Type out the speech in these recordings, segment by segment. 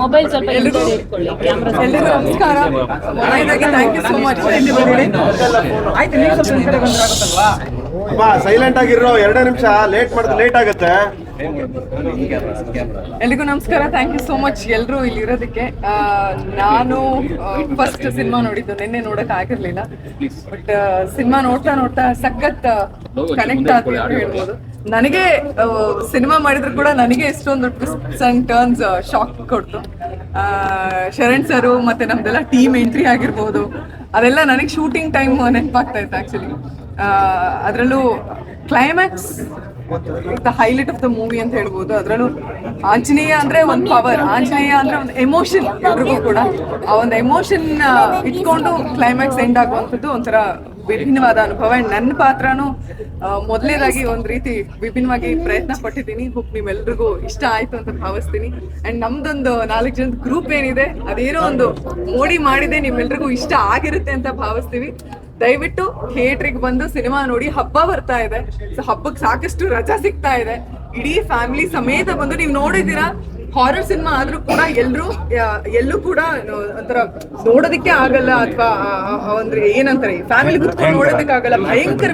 Mobile ಸ್ವಲ್ಪ ಹಿಂದೆ ಇಟ್ಕೊಳ್ಳಿ. ಕ್ಯಾಮ್ರಾ ಎಲ್ರಿಗೂ ನಮಸ್ಕಾರ. ಮೊದಲನೇದಾಗಿ thank you so much silent ಆಗಿರೋ ಎರಡೇ ನಿಮಿಷ ಲೇಟ್ ಮಾಡಿದ್ರೆ ಲೇಟ್ ಆಗುತ್ತೆ. ಎಲ್ರಿಗೂ ನಮಸ್ಕಾರ. ಥ್ಯಾಂಕ್ ಯು ಸೋ ಮಚ್ ಎಲ್ಲರೂ ಇಲ್ಲಿ ಇರೋದಕ್ಕೆ ನಾನು ಫಸ್ಟ್ ಸಿನಿಮಾ ನೋಡಿದ್ದು. ನಿನ್ನೆ ನೋಡಕ್ ಆಗಿರ್ಲಿಲ್ಲ. ಬಟ್ ಸಿನಿಮಾ ನೋಡ್ತಾ ನೋಡ್ತಾ ಸಖತ್ ಕನೆಕ್ಟ್ ಆದ್ವಿ ಹೇಳ್ಬೋದು. ನನಗೆ ಸಿನಿಮಾ ಮಾಡಿದ್ರು ಕೂಡ ನನಗೆ ಎಷ್ಟೊಂದು ಟ್ವಿಸ್ಟ್ಸ್ ಅಂಡ್ ಟರ್ನ್ಸ್ ಶಾಕ್ ಕೊಡ್ತು. ಶರಣ್ ಸರು ಮತ್ತೆ ನಮ್ದೆಲ್ಲ ಟೀಮ್ ಎಂಟ್ರಿ ಆಗಿರ್ಬೋದು. ಅದೆಲ್ಲ ನನಗೆ ಶೂಟಿಂಗ್ ಟೈಮ್ ನೆನಪಾಗ್ತಾ ಇತ್ತು ಆಕ್ಚುಲಿ ಅದರಲ್ಲೂ climax the highlight of the movie ಅಂತ ಹೇಳ್ಬೋದು. ಅದರಲ್ಲೂ ಆಂಜನೇಯ ಅಂದ್ರೆ ಒಂದು ಪವರ್ ಆಂಜನೇಯ ಅಂದ್ರೆ ಒಂದು ಎಮೋಷನ್ ಎಲ್ರಿಗೂ ಕೂಡ. ಆ ಒಂದು ಎಮೋಷನ್ ಇಟ್ಕೊಂಡು ಕ್ಲೈಮ್ಯಾಕ್ಸ್ ಎಂಡ್ ಆಗುವಂಥದ್ದು ಒಂಥರ ವಿಭಿನ್ನವಾದ ಅನುಭವ. ಅಂಡ್ ನನ್ನ ಪಾತ್ರನೂ ಮೊದಲನೇದಾಗಿ ಒಂದ್ ರೀತಿ ವಿಭಿನ್ನವಾಗಿ ಪ್ರಯತ್ನ ಪಟ್ಟಿದ್ದೀನಿ. ಹೋಪ್ ನಿಮ್ಮೆಲ್ರಿಗೂ ಇಷ್ಟ ಆಯ್ತು ಅಂತ ಭಾವಿಸ್ತೀನಿ. ಅಂಡ್ ನಮ್ದೊಂದು ನಾಲ್ಕು ಜನದ ಗ್ರೂಪ್ ಏನಿದೆ, ಅದೇನೋ ಒಂದು ಮೋಡಿ ಮಾಡಿದೆ ನಿಮ್ಮೆಲ್ರಿಗೂ ಇಷ್ಟ ಆಗಿರುತ್ತೆ ಅಂತ ಭಾವಿಸ್ತೀವಿ. ದಯವಿಟ್ಟು ಥಿಯೇಟ್ರಿಗೆ ಬಂದು ಸಿನಿಮಾ ನೋಡಿ ಹಬ್ಬ ಬರ್ತಾ ಇದೆ. ಸೊ ಹಬ್ಬಕ್ಕೆ ಸಾಕಷ್ಟು ರಜಾ ಸಿಗ್ತಾ ಇದೆ. ಇಡೀ ಫ್ಯಾಮಿಲಿ ಸಮೇತ ಬಂದು ನೀವು ನೋಡಿದ್ದೀರಾ? ಹಾರರ್ ಸಿನಿಮಾ ಆದ್ರೂ ಕೂಡ ಎಲ್ಲರೂ ಎಲ್ಲೂ ಕೂಡ ಒಂಥರ ನೋಡೋದಕ್ಕೆ ಆಗಲ್ಲ ಅಥವಾ ಅಂದ್ರೆ ಏನಂತಾರೆ ಫ್ಯಾಮಿಲಿ ಕುತ್ಕೊಂಡು ನೋಡೋದಕ್ಕೆ ಆಗಲ್ಲ ಭಯಂಕರ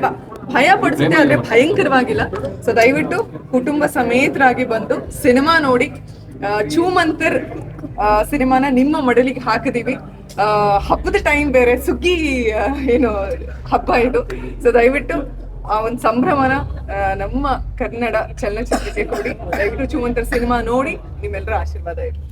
ಭಯ ಪಡಿಸುತ್ತೆ ಆದ್ರೆ ಭಯಂಕರವಾಗಿಲ್ಲ. ಸೊ ದಯವಿಟ್ಟು ಕುಟುಂಬ ಸಮೇತರಾಗಿ ಬಂದು ಸಿನಿಮಾ ನೋಡಿ ಚೂಮಂತರ್ ಸಿನಿಮಾನ ನಿಮ್ಮ ಮಡಲಿಗೆ ಹಾಕಿದೀವಿ. ಹಬ್ಬದ ಟೈಮ್ ಬೇರೆ, ಸುಗ್ಗಿ ಏನು ಹಬ್ಬ ಇದು. ಸೊ ದಯವಿಟ್ಟು ಆ ಒಂದು ಸಂಭ್ರಮನ ನಮ್ಮ ಕನ್ನಡ ಚಲನಚಿತ್ರಕ್ಕೆ ಕೊಡಿ ದಯವಿಟ್ಟು ಚುಮಂತರ ಸಿನಿಮಾ ನೋಡಿ ನಿಮ್ಮೆಲ್ಲರ ಆಶೀರ್ವಾದ ಇರಲಿ.